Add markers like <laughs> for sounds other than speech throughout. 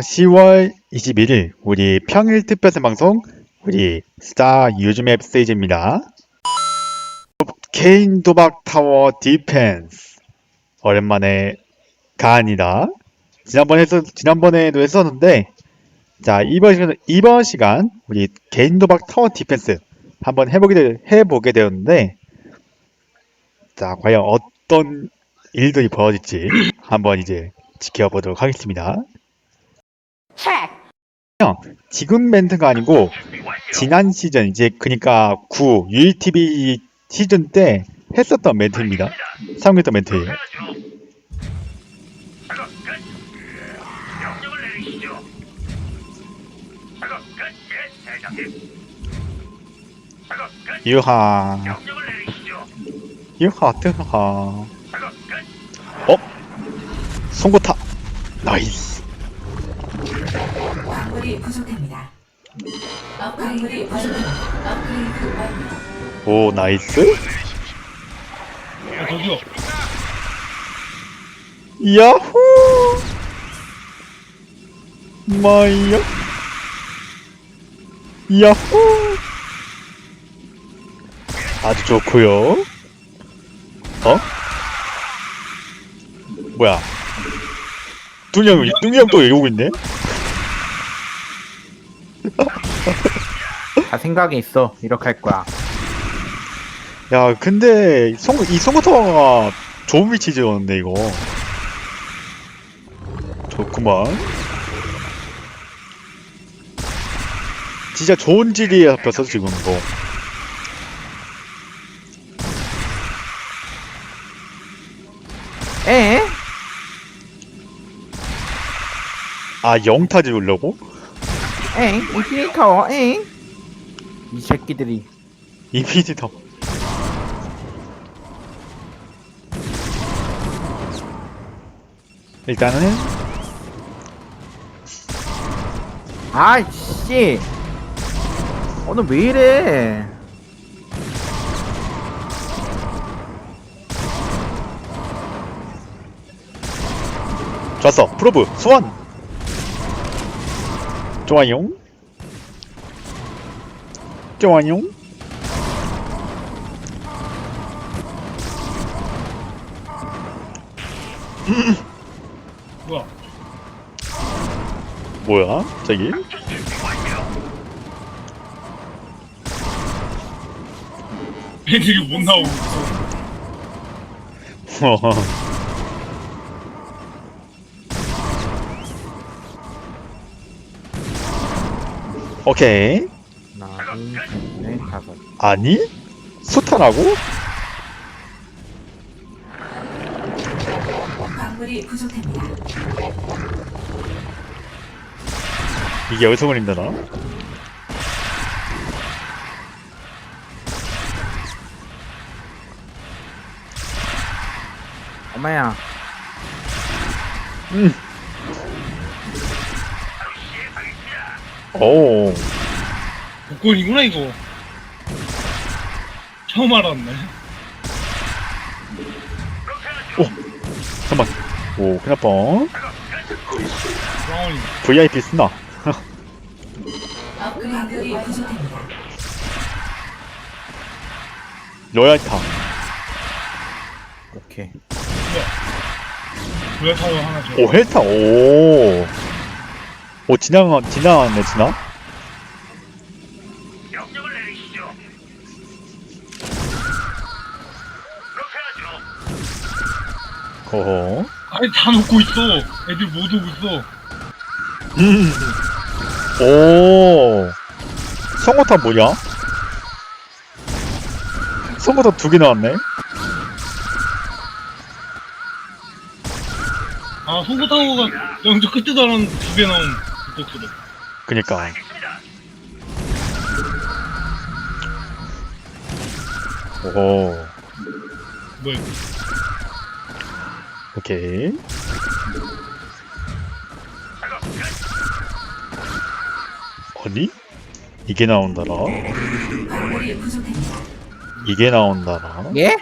10월 21일 우리 평일 특별세 방송 우리 스타 유즈맵 스테이지입니다. 개인 도박 타워 디펜스 오랜만에 가안이다. 지난번에 했 지난번에도 했었는데 자 이번 시간 이번 시간 우리 개인 도박 타워 디펜스 한번 해보게 되, 해보게 되었는데 자 과연 어떤 일들이 벌어질지 한번 이제 지켜보도록 하겠습니다. 지금 멘트가 아니고 지난 시즌 이제 그니까 9 UETV 시즌 때 했었던 멘트입니다. 사용했던 멘트예요. 유하. 유하 작업 끝. 송고타 나이스 광물이 부족합니다. 광물이 부족합니다. 업그레이드 완료. 오 나이스 아, 저기요. 야호 마이야 야호 아주 좋고요 어? 뭐야 뚱형 뚱형 또 이러고 있네 <laughs> 다 생각이 있어. 이렇게 할 거야. 야 근데 송, 이 송고타가 좋은 위치 지었는데 이거 좋구만 진짜 좋은 지리에 잡혔어 지금 이거 아 영타 지우려고? 에? 인피니트 타워, 에? 이 새끼들이. 이미지더 일단은 아이씨. 오늘 왜 이래? 좋았어 프로브 소환 좋아요 좋아요 뭐야? 뭐야 저기 애들이 못 나오고 있어. <laughs> 오케이 하나, 둘, 셋, 다섯. 아니 수탄하고 광물이 부족합니다. 이게 어디서 걸린 다나 엄마야. 오 복권이구나 이거. 처음 알았네. 잠깐만 오 큰일 브라운이. VIP 쓰나 업그레이드 부족합니다. 로얄타 오케이. 왜 타워 하나 줘? 오 헬타 오 오 지나가 지나갔네 지나 명령을 내리시죠. 그렇게 하죠. 어허 아니 다 놓고 있어. 애들 못 오고 있어. 음. 오 성고타 뭐냐 성고타 두개 나왔네 아 송고 타워가 영저 끝에도 안 두개 나온 복도로. 그니까. 오호 뭐야? 오케이. 아니 이게 나온다라. 이게 나온다라 예?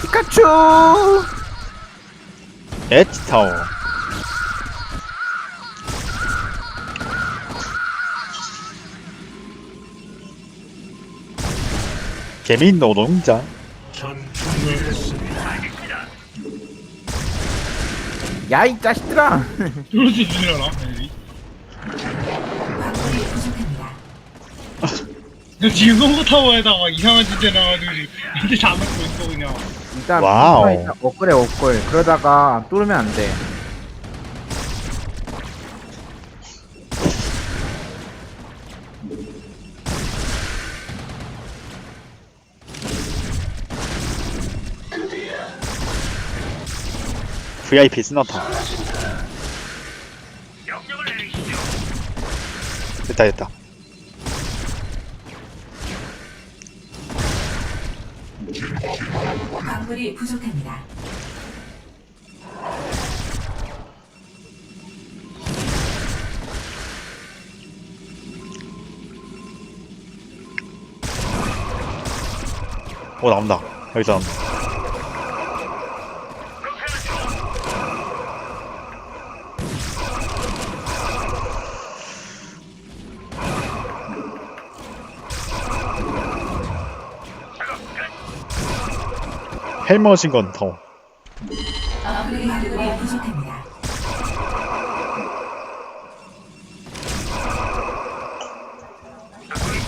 피카츄! 엣지 타워 개미 노동자. 야 이 자식들아? 광물이 부족합니다. 너 지금 송구 타워에다 가 이상한 짓 해놔가지고 근데 잡을 거 있어 그냥 일단 와우. 일단 억울해 억울 그러다가 뚫으면 안돼 VIP 스나타. 됐다 됐다. 광물이 부족합니다. 오 나온다. 여기서 나온다. 헬머신 건 더. 업그레이드가.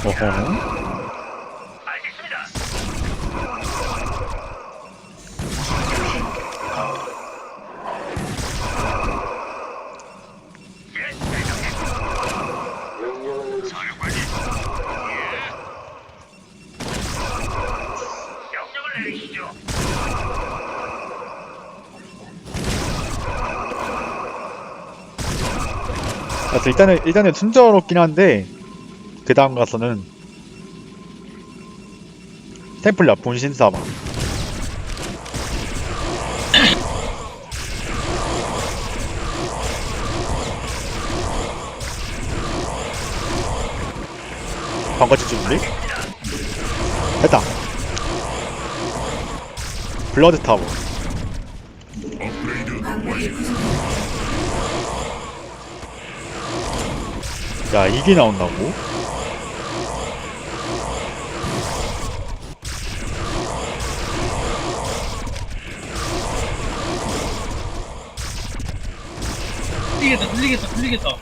어허. 그래서 일단은 일단은 순조롭긴 한데 그 다음 가서는 템플러 분신사마. 방거지 준비? 됐다. 블러드 타워. 야 이게 나온다고? 틀리겠다 틀리겠다 틀리겠다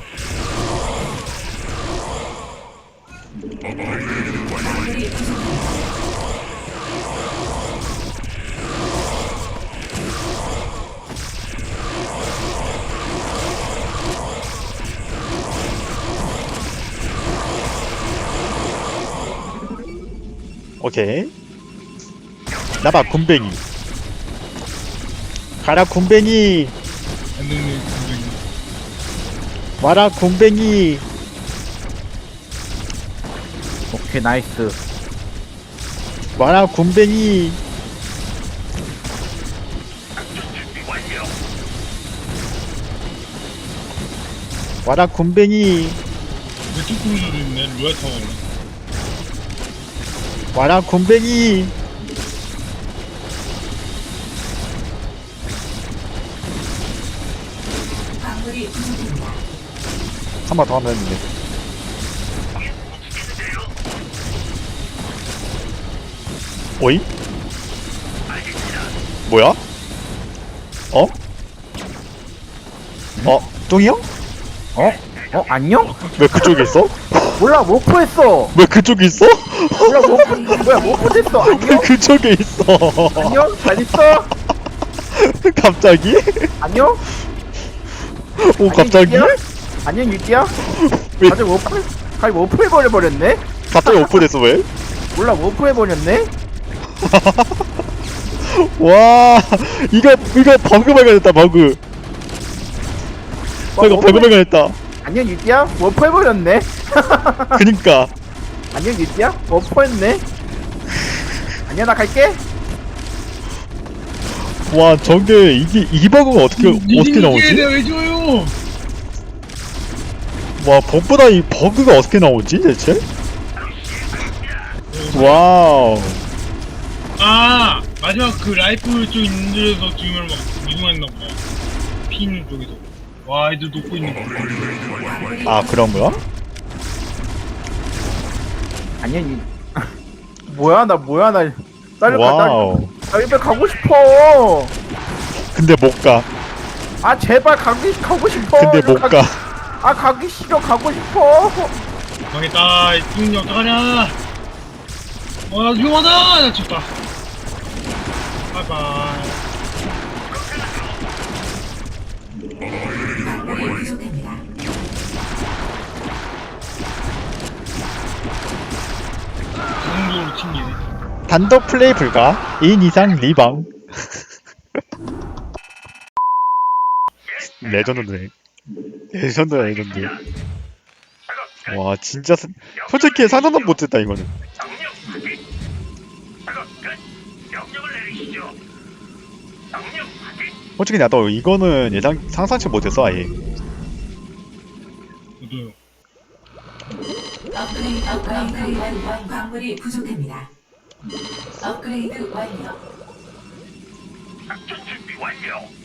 오케이. 나봐 군뱅이. 가라 군뱅이. 분명히 와라 군뱅이. 오케이 나이스 와라 군뱅이. 와라 군뱅이. 왜 뚜껑이도 있네 타워는 와라 부족합니다. 한번 더 하면 되는데. 오이? 뭐야? 어? 어? 형? 어? 어 안녕? 왜 그쪽에 있어? 몰라 못 구했어 왜 그쪽에 있어? 몰라 못 구... 뭐야 못 구했어 왜 안녕? 그쪽에 있어? 안녕? 잘 있어? 갑자기? 안녕? 오 갑자기? 안녕 유띠야? 왜 다들 오프 아니 오프해버려 버렸네? 갑자기 오픈했어 왜? 몰라 오프해버렸네? <laughs> 와 이거 이거 버그 발견했다 버그 어, 이거 뭐, 버그 뭐, 발견했다 안녕 유띠야? 오프해버렸네? <laughs> 그니까 안녕 유띠야? 오프했네? 안녕 나 갈게 와 저게 이게 이 버그가 어떻게 어떻게 나오지? 내가 왜 줘요 와 버그보다 이 버그가 어떻게 나오지 대체? 와우 아 마지막 그 라이프 쪽 있는 데서 지금을 막 이동했나 보다 피 있는 쪽에서 와 애들 녹고 있는 거. 아 그런 거야? 안녕 유 <laughs> 뭐야 나 뭐야 나 빨리 가, 나, 와우. 나 집에 가고 싶어. 근데 못 가. 아 제발 가기 가고 싶어. 근데 못 가- 가. 아 가기 싫어 가고 싶어. 망했다. 이승이 어떡하냐. 어나 위험하다. 나 죽다. 바이바이 자동적으로 튕기네 단독 플레이 불가. 2인 이상 리방. <laughs> 레전드네. 레전드야 레전드. 와 진짜 사- 솔직히 상상도 못했다 이거는. 솔직히 나도 이거는 예상 상상치 못했어 아예. 업그레이드 업그레이드 완료. 광물이 부족합니다. 업그레이드 완료. 완료.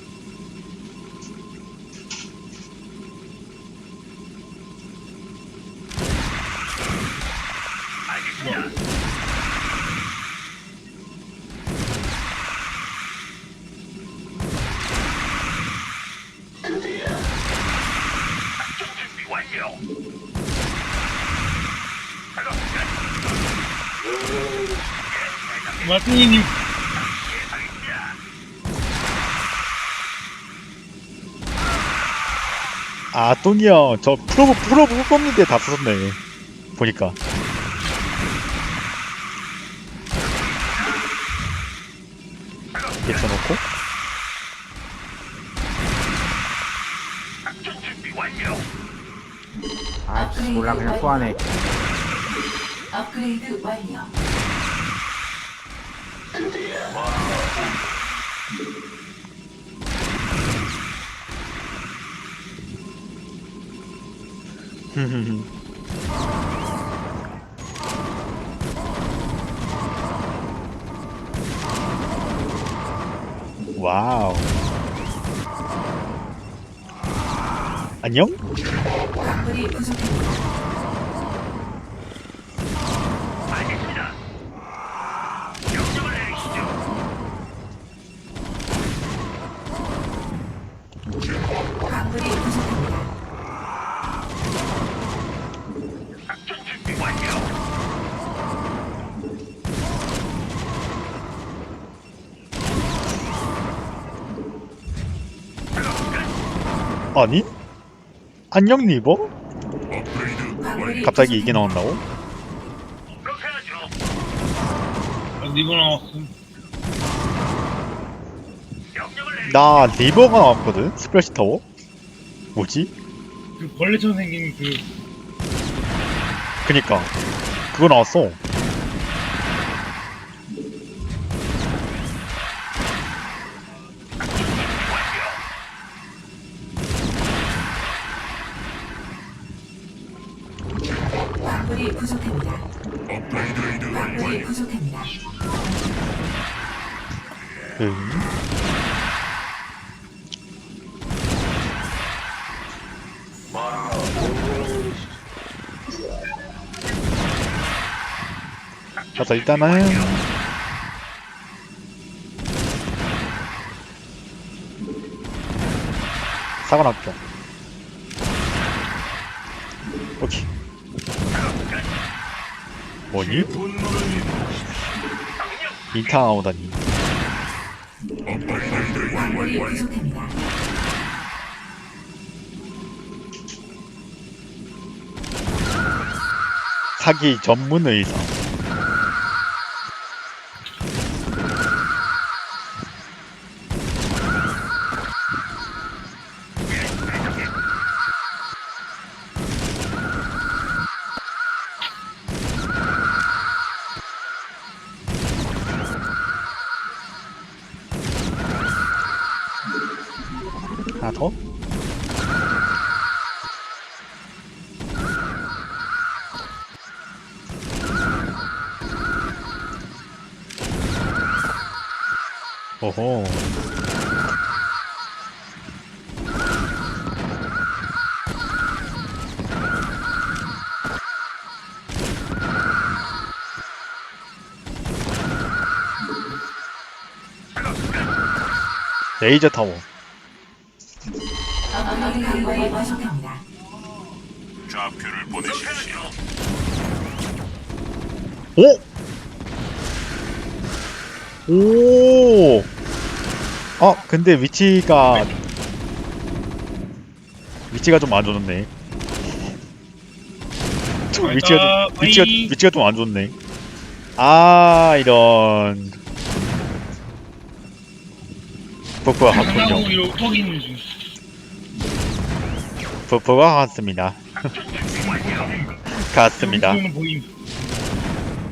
알겠습니다. 아 똥이 형, 저 프로 프로 뽑는데 다 썼네. 보니까. 이렇게 놓고 작전 준비 완료. 아 몰라 그냥 소환해 업그레이드 완료. <laughs> 와우. 안녕? 아니? 안녕 리버? 갑자기 이게 나온다고? 리버 나왔음 명령을 내리. 나 리버가 나왔거든? 스플래시 타워? 뭐지? 그 벌레처럼 생긴 그 그니까 그거 나왔어 광물이 부족합니다. 광물이 부족합니다. 응. 가자 일단은 사관 학교 뭐니? 인타 나오다니. 사기 전문 의사 하나 더? 오호 레이저 타워. 광물이 부족합니다. 좌표를 보내십시오. 오! 오! 아, 근데 위치가 위치가 좀 안 좋네. 좀 위치가 좀. 위치가 위치가 좀 안 좋네. 아, 이런. 버프가 하고 갔군요. 이러고 턱 있는 중. 버프가 갔습니다. 갔습니다. <laughs> 보임.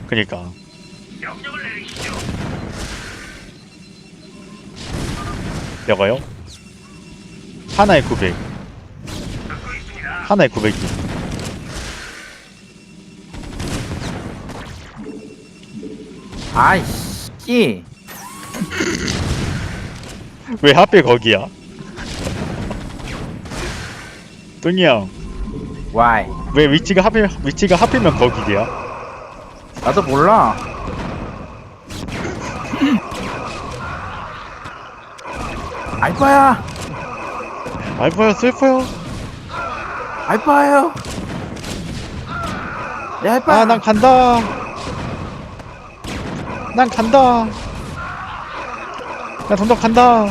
그니까. 명령을 내리시죠. 여가요? 하나에 900. 듣고 있습니다. 하나에 900이. 아이씨. 왜 하필 거기야? 뚱이 형, 와이. 왜 위치가 하필 위치가 하필면 거기야? 나도 몰라. 알바야. 알파야 슬퍼요. 알바예요. 내 알바. 아, 난 간다. 난 간다. 난 점점 간다.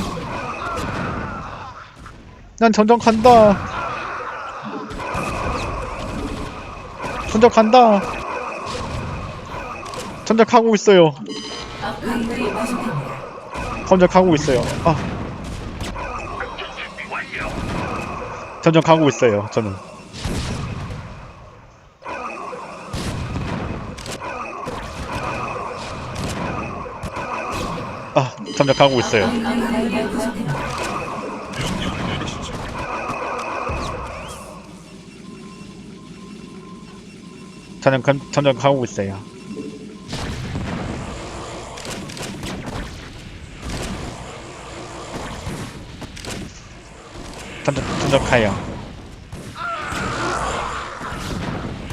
난 점점 간다. 점점 가고 있어요. 가고 있어요. 아, 가고 있어요. 저는. 아, 가고 있어요. 저는 건- 점점 가고 있어요. 점점 점점 가요.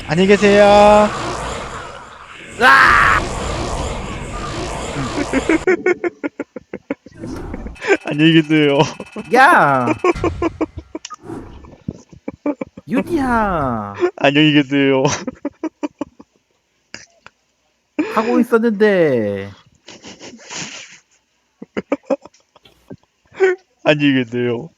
안녕히 계세요. <laughs> 안녕히 계세요. 야. <laughs> 유디야. 안녕히 계세요. 하고 있었는데. 안녕히 계세요.